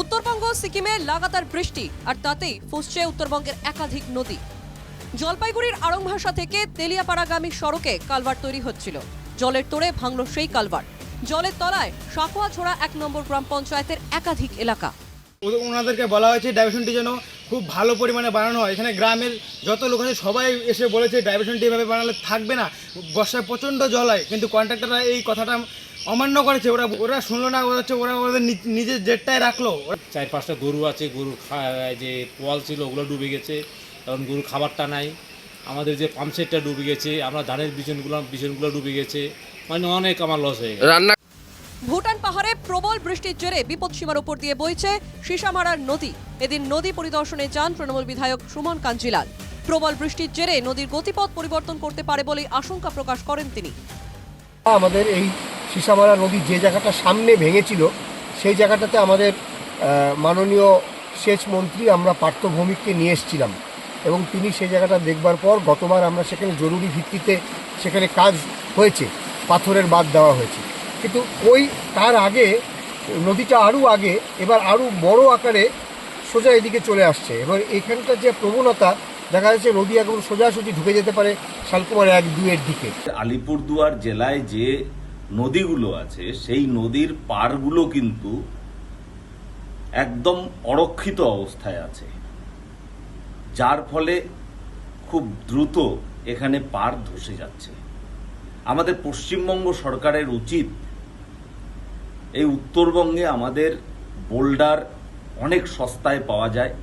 উত্তরবঙ্গ সিকিমে লাগাতার বৃষ্টি আর তাতেই ফুসছে উত্তরবঙ্গের একাধিক নদী। জলপাইগুড়ির আড়ং ভাষা থেকে তেলিয়াপাড়াগামী সড়কে কালভার তৈরি হচ্ছিল। জলের তোড়ে ভাঙল সেই কালভার জলের তলায় সাকুয়া ছোড়া এক নম্বর গ্রাম পঞ্চায়েতের একাধিক এলাকা। ওনাদেরকে বলা হয়েছে ডাইভারশনটি যেন খুব ভালো পরিমাণে বানানো হয়। এখানে গ্রামের যত লোক আছে, সবাই এসে বলেছে ডাইভারশনটি এভাবে বানালে থাকবে না। বর্ষায় প্রচণ্ড জল হয়, কিন্তু কন্ট্রাক্টররা এই কথাটা অমান্য করেছে ওরা ওরা শুনলো না ওরা হচ্ছে ওরা ওদের নিজের জেটটাই রাখল। চার পাঁচটা গরু আছে গরুর যে পোয়াল ছিল ওগুলো ডুবে গেছে। কারণ গরুর খাবারটা নাই। আমাদের যে পাম্পসেটটা ডুবে গেছে আমরা ধানের বিছনগুলো বিছনগুলো ডুবে গেছে। মানে অনেক আমার লস হয়ে গেছে। রান্না ভুটান পাহাড়ে প্রবল বৃষ্টির জেরে বিপদসীমার উপর দিয়ে বইছে সিসামারার নদী। এদিন নদী পরিদর্শনে যান তৃণমূল বিধায়ক সুমন কাঞ্জিলাল। প্রবল বৃষ্টির জেরে নদীর গতিপথ পরিবর্তন করতে পারে বলে আশঙ্কা প্রকাশ করেন তিনি। আমাদের এই সিসামারা নদী যে জায়গাটা সামনে ভেঙেছিল, সেই জায়গাটাতে আমাদের মাননীয় সেচ মন্ত্রী আমরা পার্থ ভৌমিককে নিয়ে এসেছিলাম এবং তিনি সেই জায়গাটা দেখবার পর গতবার আমরা সেখানে জরুরি ভিত্তিতে সেখানে কাজ হয়েছে, পাথরের বাদ দেওয়া হয়েছে। কিন্তু ওই, তার আগে, নদীটা আরও আগে, এবার আরও বড় আকারে সোজা এদিকে চলে আসছে। এবার এখানকার যে প্রবণতা, দেখা যাচ্ছে নদী একদম সোজাসুজি ঢুকে যেতে পারে শালকুমার এক দুয়ের দিকে। আলিপুরদুয়ার জেলায় যে নদীগুলো আছে, সেই নদীর পারগুলো কিন্তু একদম অরক্ষিত অবস্থায় আছে। যার ফলে খুব দ্রুত এখানে পার ধসে যাচ্ছে। আমাদের পশ্চিমবঙ্গ সরকারের উচিত এই উত্তরবঙ্গে আমাদের বোল্ডার অনেক সস্তায় পাওয়া যায়।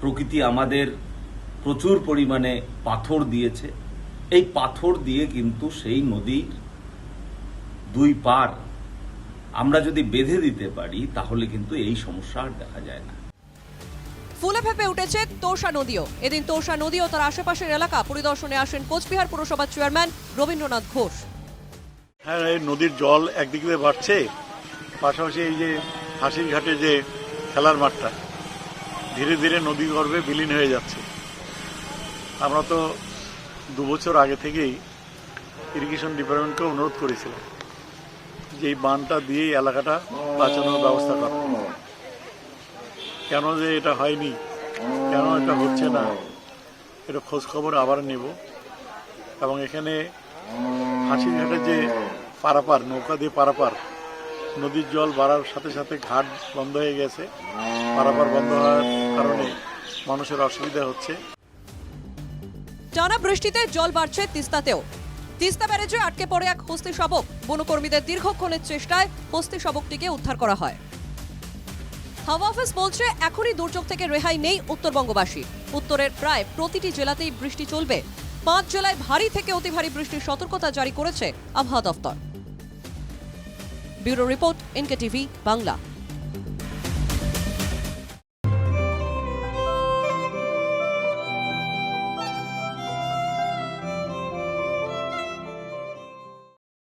প্রকৃতি আমাদের প্রচুর পরিমাণে পাথর দিয়েছে। এই পাথর দিয়ে কিন্তু সেই নদীর দুই পার আমরা যদি বেঁধে দিতে পারি তাহলে কিন্তু এই সমস্যা আর দেখা যায় না। ফুলে ফেপে উঠেছে তোষা নদীও। এদিন তোষা নদী ও তার আশেপাশের এলাকা পরিদর্শনে আসেন কোচবিহার পুরসভার চেয়ারম্যান রবীন্দ্রনাথ ঘোষ। হ্যাঁ এই নদীর জল একদিক দিয়ে বাড়ছে পাশাপাশি এই যে হাসির ঘাটে যে খেলার মাঠটা ধীরে ধীরে নদী গর্ভে বিলীন হয়ে যাচ্ছে। আমরা তো দু বছর আগে থেকেই ইরিগেশন ডিপার্টমেন্টকে অনুরোধ করেছিলাম। যে বানটা দিয়ে এলাকাটা বাঁচানোর ব্যবস্থা করা। কেন যে এটা হয়নি? কেন এটা হচ্ছে না? এটা খোঁজ খবর আবার নেব। এবং এখানে হাসিরঘাটে যে পারাপার, নৌকা দিয়ে পারাপার, নদীর জল বাড়ার সাথে সাথে ঘাট বন্ধ হয়ে গেছে। পারাপার বন্ধ হওয়ার কারণে মানুষের অসুবিধা হচ্ছে। টানা বৃষ্টিতে জল বাড়ছে তিস্তাতেও। তিস্তা ব্যারেজে আটকে পড়ে এক হস্তি শাবক। বনকর্মীদের দীর্ঘক্ষণের চেষ্টায় হস্তি শাবকটিকে উদ্ধার করা হয়। হাওয়া অফিস বলছে, এখনই দুর্যোগ থেকে রেহাই নেই উত্তরবঙ্গবাসী। উত্তরের প্রায় প্রতিটি জেলাতেই বৃষ্টি চলবে। পাঁচ জেলায় ভারী থেকে অতি ভারী বৃষ্টির সতর্কতা জারি করেছে আবহাওয়া দফতর bureau report NK TV Bangla.